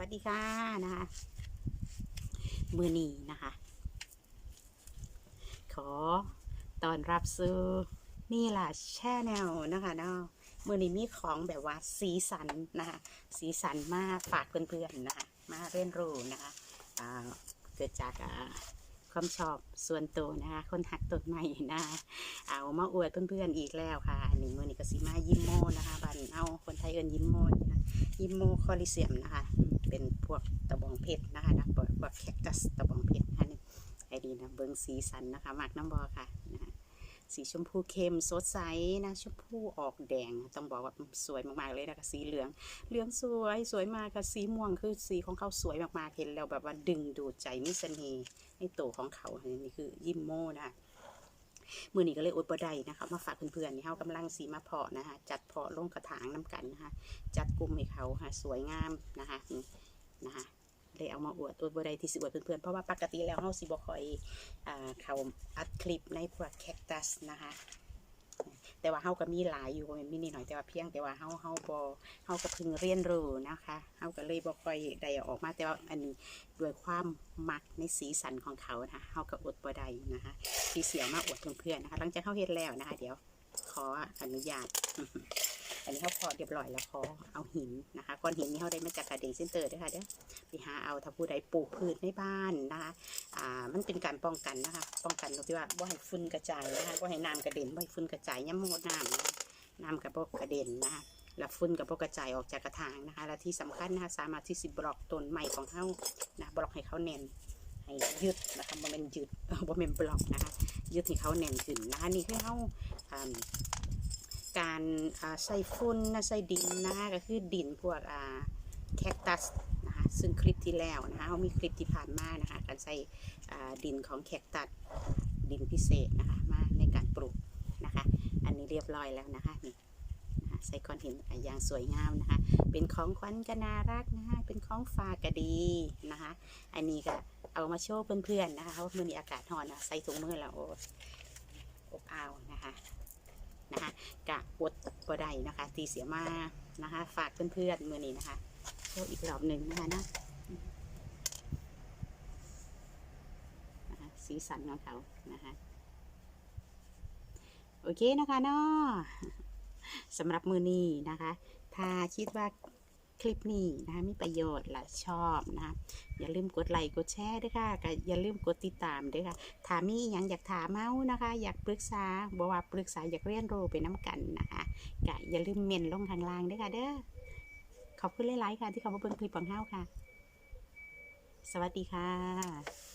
วัสดีค่ะนะคะ มือนีนะคะ ขอตอนรับสู่นี่ล่ะแช่แนวนะคะเนาะมือนี้มีของแบบว่าสีสันนะคะ สีสันมากฝากเพื่อนๆนะคะ มาเรียนรู้นะคะอ่าเกิดจากความชอบส่วนตัวนะคะ คนหักต้นใหม่นะะเอามาอวดเพื่อนๆอีกแล้วค่ะอันนี้มือนี้ก็สีมายิมโมนะคะบันเอาคนไทยเอินยิมโมนะยิมโมคอลิเซียมนะคะ เป็นพวกตะบองเพชรนะคะนะพวกวกแคคตัสตะบองเพชรอันนี้ไอดีนะเบิงสีสันนะคะหมากน้ำบอค่ะนะสีชมพูเข้มสดใสนะชมพูออกแดง ต้องบอกว่าสวยมากๆเลยนะคะสีเหลือง เหลืองสวยสวยมากค่ะสีม่วงคือสีของเขาสวยมากๆเห็นแล้วแบบว่าดึงดูดใจมิสเนีในตัวของเขาอันนี้คือยิมโมนะคะมือนี้ก็เลยอดบ่ได้นะคะมาฝากเพื่อนๆนี่เฮากำลังสีมาเพาะนะคะจัดเพาะลงกระถางน้ำกันนะคะจัดกลุ่มให้เขาค่ะสวยงามนะคะนี่ อวดอวดบ่ได้ที่สิอวดเพื่อนๆ เพราะว่าปกติแล้วเฮาสิบ่ค่อยอ่าเขาอัดคลิปในพวกแคคตัสนะคะ แต่ว่าเฮาก็มีหลายอยู่มีนิดหน่อยแต่ว่าเพียงแต่ว่าเฮาเฮาบ่เฮาก็เพิ่งเรียนรู้นะคะเฮาก็เลยบ่ค่อยได้ออกมาแต่ว่าอันนี้ด้วยความมักในสีสันของเขานะคะเฮาก็อดบ่ได้นะคะที่เสียมาอวดเพื่อนๆนะคะหลังจากเข้าเฮ็ดแล้วนะคะ เดี๋ยวขออนุญาต อันนี้เขาพอเรียบร้อยแล้วขอเอาหินนะคะก้อนหินนี้เขาได้มาจากกระเดงเส้นเตอร์ด้วยค่ะเด้อไปหาเอาถ้าผู้ใดปลูกพืชในบ้านนะคะอ่ามันเป็นการป้องกันนะคะ ป้องกันตรงที่ว่าบ่ให้ฝุ่นกระจายนะคะบ่ให้น้ำกระเด็นบ่ให้ฝุ่นกระจายย่ำมดน้ำน้ำกับพวกกระเด็นนะคะแล้วฝุ่นกับพวกกระจายออกจากกระถางนะคะ และที่สำคัญนะคะสามารถที่สิบล็อกต้นใหม่ของเขานะบล็อกให้เขาแน่นให้ยึดนะคะบ่แม่นยึดบ่แม่นบล็อกนะคะยึดให้เขาแน่นขึ้นนะคะนี่คือเขาอ่า การใส่ฝุ่นนะใส่ดินนะคะก็คือดินพวกแคคตัสนะคะซึ่งคลิปที่แล้วนะคะเขามีคลิปที่ผ่านมานะคะการใส่ดินของแคคตัสดินพิเศษนะคะมาในการปลูกนะคะ อันนี้เรียบร้อยแล้วนะคะนี่นะะใส่ก้อนหินอย่างสวยงามนะคะ เป็นของขวัญก็น่ารักนะคะ เป็นของฝากก็ดีนะคะ อันนี้ก็เอามาโชว์เพื่อนๆนะคะเพราะมื่อนี้อากาศร้อนนะใส่ถุงมือแล้วอบอ้าวนะคะ นะคะกะวดบ่ได้นะคะ ตีเสียมานะคะ ฝากเพื่อนๆมื่อนี้นะคะโชว์อีกรอบหนึ่งนะคะนะนะคะสีสันของเขานะคะโอเคนะคะเนาะสำหรับมือนี้นะคะ ถ้าคิดว่า คลิปนี้นะคะมีประโยชน์และชอบนะคะอย่าลืมกดไลค์กดแชร์ด้วยค่ะก็อย่าลืมกดติดตามด้วยค่ะถามมีอหยังอยากถามเมานะคะ อยากปรึกษาบอกว่าปรึกษาอยากเรียนรู้ไปน้ำกันนะคะก็อย่าลืมเมนลงทางล่างด้วยค่ะเด้อขอบคุณหลายๆค่ะที่เขามาเบิ่งคลิปของเฮาค่ะ สวัสดีค่ะ